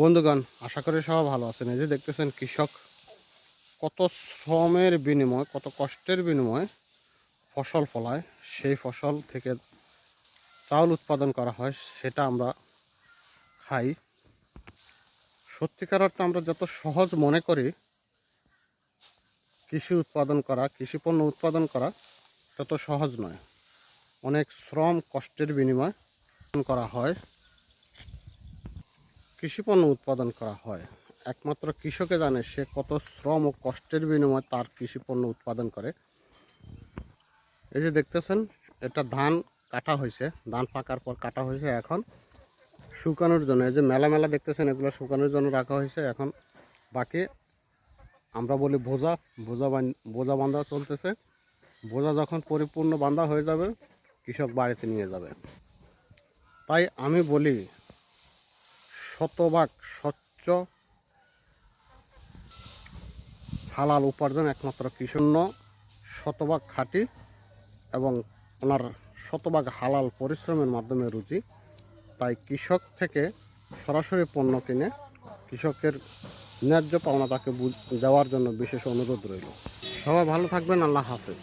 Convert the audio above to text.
বন্ধুগণ, আশা করি সবাই ভালো আছেন। এই যে দেখতেছেন কৃষক, কত শ্রমের বিনিময়, কত কষ্টের বিনিময়ে ফসল ফলায়। সেই ফসল থেকে চাউল উৎপাদন করা হয়, সেটা আমরা খাই। সত্যিকার অর্থে আমরা যত সহজ মনে করি কৃষি উৎপাদন করা, কৃষি পণ্য উৎপাদন করা, তত সহজ নয়। অনেক শ্রম কষ্টের বিনিময় করা হয়। কৃষিপণ্য উৎপাদন করা হয়। একমাত্র কৃষকে জানে সে কত শ্রম ও কষ্টের বিনিময়ে তার কৃষিপণ্য উৎপাদন করে। এই যে দেখতেছেন, এটা ধান কাটা হয়েছে। ধান পাকার পর কাটা হয়েছে এখন। শুকানোর জন্য, এই যে মেলা মেলা দেখতেছেন, এগুলো শুকানোর জন্য রাখা হয়েছে। এখন বাকি আমরা বলি বোঝা বান, বোঝা বান্ধা চলতেছে। বোঝা যখন পরিপূর্ণ বান্ধা হয়ে যাবে, কৃষক বাড়িতে নিয়ে যাবে। তাই আমি বলি শতভাগ স্বচ্ছ। হালাল উপার্জন একমাত্র কৃষণ্য। শতভাগ খাঁটি এবং ওনার শতভাগ হালাল পরিশ্রমের মাধ্যমে রুচি। তাই কৃষক থেকে সরাসরি পণ্য কিনে কৃষকের ন্যায্য পাওনা তাকে দেওয়ার জন্য বিশেষ অনুরোধ রইল। সবাই ভালো থাকবেন, আল্লাহ হাফেজ।